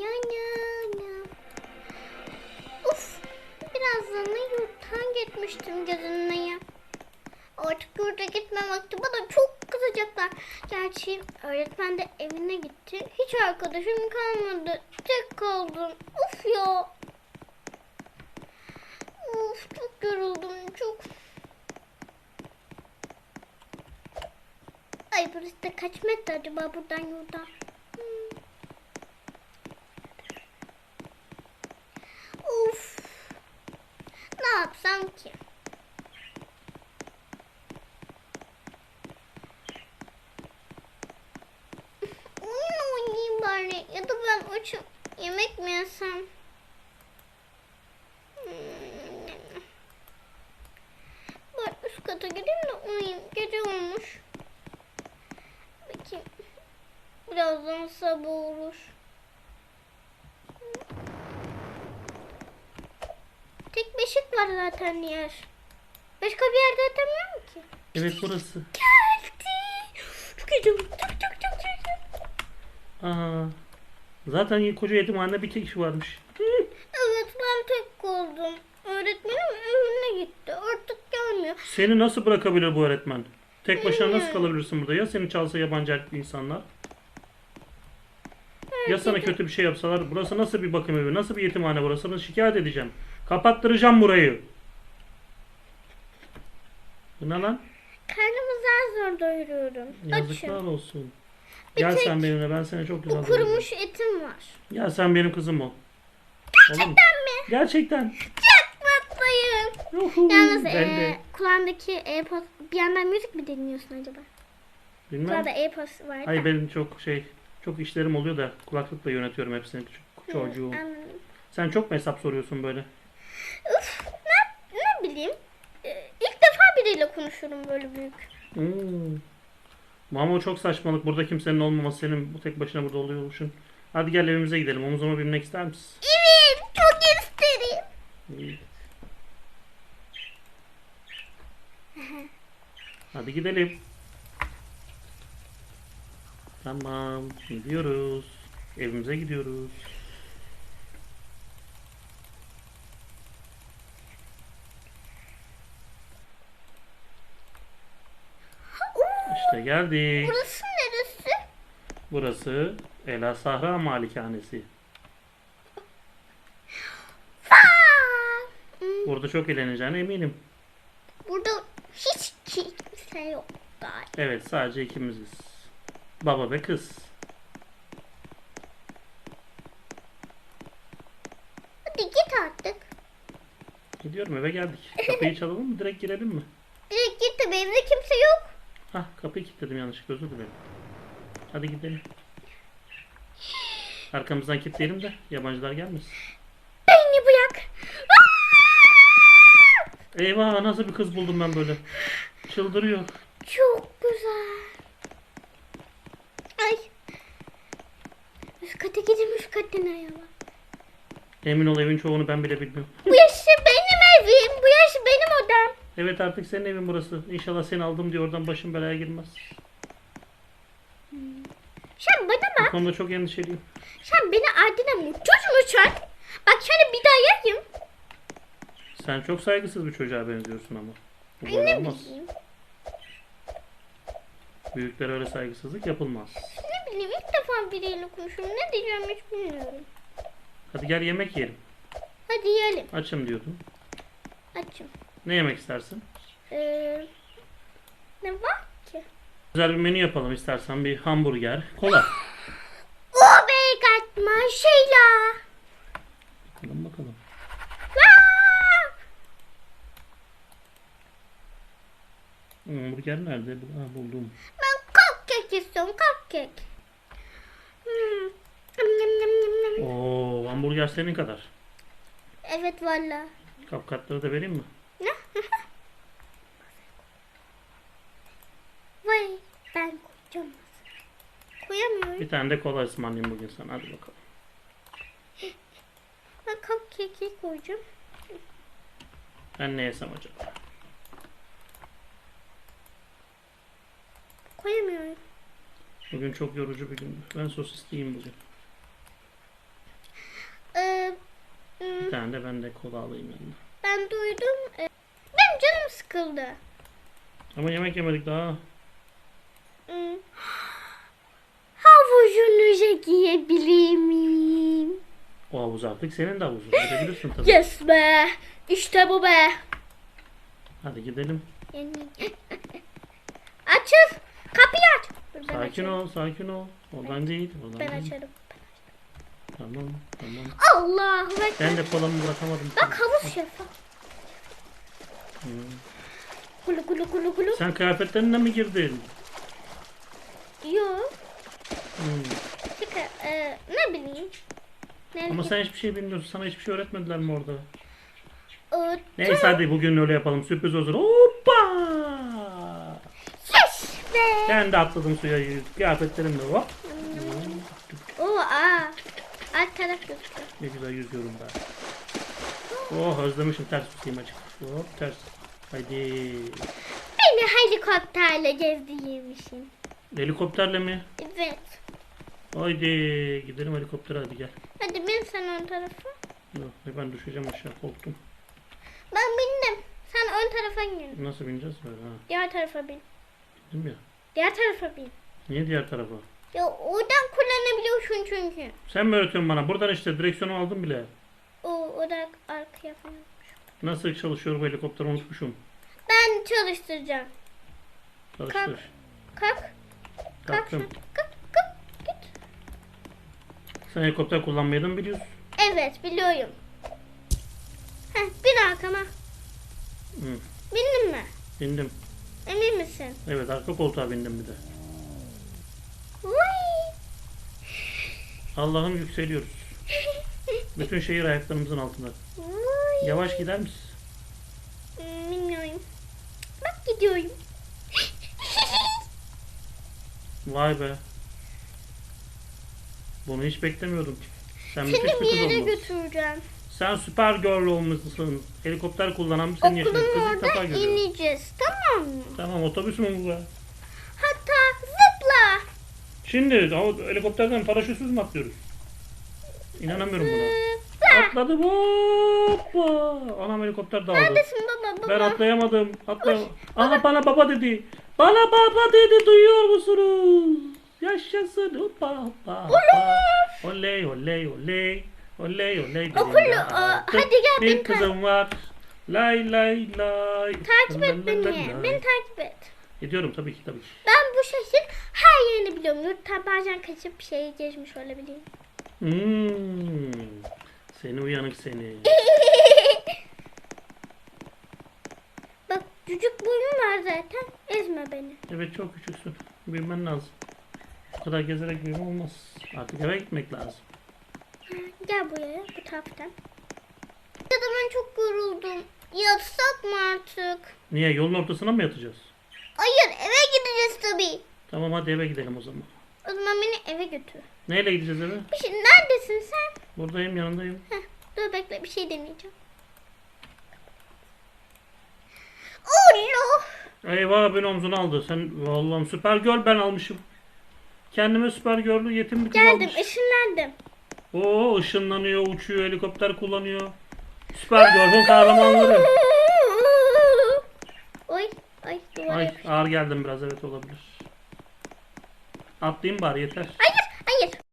Ya ya ya. Uf. Birazdan da yurttan gitmiştim gözünle. Artık yurda gitme vakti bana çok kızacaklar. Gerçi öğretmen de evine gitti. Hiç arkadaşım kalmadı. Tek kaldım. Uf ya. Uf çok yoruldum çok. Ay burası da kaç metre acaba buradan yurda? Hmm. Uf. Ne yapsam ki? Oyun oynayayım bari ya da ben açım yemek mi yesem? Hmm. Ben üst kata gideyim de uyuyayım. Gece olmuş. Bakayım. Birazdan sabah var zaten yer. Başka bir yerde yatamıyorum ki. Evet burası. Geldi. Çok heyecanlı. Çok çok çok çok. Aa, zaten koca yetimhanede bir tek kişi varmış. Evet ben tek kaldım. Öğretmenim evine gitti. Artık gelmiyor. Seni nasıl bırakabilir bu öğretmen? Tek başına nasıl kalabilirsin burada? Ya seni çalsa yabancı insanlar? Ya sana kötü bir şey yapsalar? Burası nasıl bir bakım evi? Nasıl bir yetimhane burası? Ben şikayet edeceğim. Kapattıracağım burayı. Bu ne lan? Karnımı zar zor doyuruyorum. Yazıklar Açım. olsun. Bir Gel tek sen benimle. Ben seni çok güzel Bu doyuracağım. kurumuş etim var. Gel sen benim kızım ol. Gerçekten mi? Gerçekten. Çok mutluyum. Yuhu. Yalnız ben e, kulağındaki AirPods bir yandan müzik mi dinliyorsun acaba? Bilmem. Kulağında AirPods var da. Hayır benim çok şey çok işlerim oluyor da kulaklıkla yönetiyorum hepsini küçük Hı, anladım. Sen çok mu hesap soruyorsun böyle? Bileyim. E, ilk defa biriyle konuşuyorum böyle büyük. Hmm. Ama o çok saçmalık. Burada kimsenin olmaması senin bu tek başına burada oluyormuşsun. Hadi gel evimize gidelim. Omuzuma binmek ister misin? Evet çok isterim. İyi. Hadi gidelim. Tamam. Gidiyoruz. Evimize gidiyoruz. İşte geldik. Burası neresi? Burası Ela Sahra Malikanesi. Burada çok eğleneceğine eminim. Burada hiç kimse yok galiba. Evet sadece ikimiziz. Baba ve kız. Hadi git artık. Gidiyorum eve geldik. Kapıyı çalalım mı? Direkt girelim mi? Direkt git tabii evde kimse yok. Hah kapıyı kilitledim yanlışlıkla özür dilerim. Hadi gidelim. Arkamızdan kilitleyelim de yabancılar gelmesin. Beni bırak. Eyvah nasıl bir kız buldum ben böyle. Çıldırıyor. Çok güzel. Ay. Üst kata gidin üst kata ne ya? Emin ol evin çoğunu ben bile bilmiyorum. Bu yaşı benim evim. Bu yaşı benim odam. Evet artık senin evin burası. İnşallah seni aldım diye oradan başım belaya girmez. Sen bana Bu bak. konuda çok endişeliyim. Sen beni ardına mutsuz musun? Bak şöyle bir daha yapayım. Sen çok saygısız bir çocuğa benziyorsun ama. Bu böyle ne olmaz. bileyim. Büyüklere öyle saygısızlık yapılmaz. Ne bileyim ilk defa biriyle konuşuyorum. Ne diyeceğim hiç bilmiyorum. Hadi gel yemek yiyelim. Hadi yiyelim. Açım diyordun. Açım. Ne yemek istersin? Ee, ne var ki? Güzel bir menü yapalım istersen. Bir hamburger, kola. Oh my god maşallah. Bakalım bakalım. Vaa! Hamburger nerede? Ha, buldum. Ben cupcake istiyorum cupcake. Hmm. Yum, yum, yum, yum, yum. Oo, hamburger senin kadar. Evet valla. Kapkatları da vereyim mi? Ne? Vay ben koyacağım. Koyamıyorum. Bir tane de kola ısmarlayayım bugün sana. Hadi bakalım. Ben cupcake'i koyacağım. Ben ne yesem acaba? Koyamıyorum. Bugün çok yorucu bir gün. Ben sosis yiyeyim bugün. Bir tane de ben de kola alayım yanına. Ben duydum. Ee, Benim canım sıkıldı. Ama yemek yemedik daha. Hmm. Havucunuza giyebilir miyim? O havuz artık senin de havuzun. Gidebilirsin tabii. Yes be. İşte bu be. Hadi gidelim. Açıl. Kapıyı aç. Dur, ben Sakin açarım. ol, sakin ol. Oradan değil, oradan Ben değil. açarım. Tamam, tamam. Allahu Ekber. Ben de kolamı bırakamadım. Bak havuz şeffaf. Hmm. Gulu gulu gulu gulu. Sen kıyafetlerine mi girdin? Yok. Hmm. Çıkar. Ee, ne bileyim. Ne Ama sen hiçbir şey bilmiyorsun. Sana hiçbir şey öğretmediler mi orada? Ee, Neyse hadi bugün öyle yapalım. Sürpriz olsun. Hoppa! Yes be. Ben de atladım suya. Kıyafetlerimle hop. Oo aa. Alt taraf gözüküyor. Ne güzel yüzüyorum ben. Oh özlemişim ters tutayım açık. Hop ters. Haydi. Beni helikopterle gezdirmişsin. Helikopterle mi? Evet. Haydi gidelim helikoptere hadi gel. Hadi bin sen ön tarafa. Yok, ben düşeceğim aşağı korktum. Ben bindim. Sen ön tarafa gel. Nasıl bineceğiz böyle ha? Diğer tarafa bin. Mi ya? Diğer tarafa bin. Niye diğer tarafa? Ya oradan kullanabiliyorsun çünkü. Sen mi öğretiyorsun bana? Buradan işte direksiyonu aldım bile. O, o da arkaya falan. Nasıl çalışıyor bu helikopter unutmuşum. Ben çalıştıracağım. Çalıştır. Kalk. Kalk. Kalk. Kalk. Sen helikopter kullanmayı da mı biliyorsun? Evet biliyorum. Heh, bin arkama. Hı. Bindin mi? Bindim. Emin misin? Evet arka koltuğa bindim bir de. Vay. Allah'ım yükseliyoruz. Bütün şehir ayaklarımızın altında. Vay. Yavaş gider misin? Hmm, Bilmiyorum. Bak gidiyorum. Vay be. Bunu hiç beklemiyordum. Sen müthiş Seni bir bir kız yere olmalısın. götüreceğim. Sen süper girl olmuşsun. Helikopter kullanan senin yaşında Okulun kızı ilk defa orada görüyorum. ineceğiz tamam mı? Tamam otobüs mü bu be? Hatta zıpla. Şimdi o helikopterden paraşütsüz mü atlıyoruz? İnanamıyorum buna. Zıpla. Atladım hoppa. Anam helikopter dağıldı. Neredesin baba baba? Ben atlayamadım. Atlayamadım. Aha bana baba dedi. Bana baba dedi duyuyor musunuz? Yaşasın hoppa hoppa hoppa. Oley oley oley. Oley oley. benim aa, artık hadi gel, Bir beni ta- kızım var. Lay lay lay. Takip Lay, et lay, beni. lay. Beni takip et. Ediyorum tabii ki tabii ki. Ben bu şehrin her yerini biliyorum. Yurtta bazen kaçıp bir şey gezmiş olabilirim. Hmm. Seni uyanık seni. Bak cücük boyum var zaten. Ezme beni. Evet çok küçüksün. Bilmen lazım. Bu kadar gezerek büyüme olmaz. Artık eve gitmek lazım. Gel buraya bu taraftan. Ya da ben çok yoruldum. Yatsak mı artık? Niye? Yolun ortasına mı yatacağız? Hayır eve gideceğiz tabii. Tamam hadi eve gidelim o zaman. O zaman beni eve götür. Neyle gideceğiz eve? Bir şey, neredesin sen? Buradayım yanındayım. Heh, dur bekle bir şey deneyeceğim. Allah! Eyvah beni omzuna aldı. Sen Allah'ım süper gör ben almışım. Kendime süper gördü yetim bir kız Geldim almış. ışınlandım. Oo ışınlanıyor, uçuyor, helikopter kullanıyor. Süper gördün kahramanları. Oy ay duvara Ay yapıştım. ağır geldim biraz evet olabilir. Atlayayım bari yeter. Hayır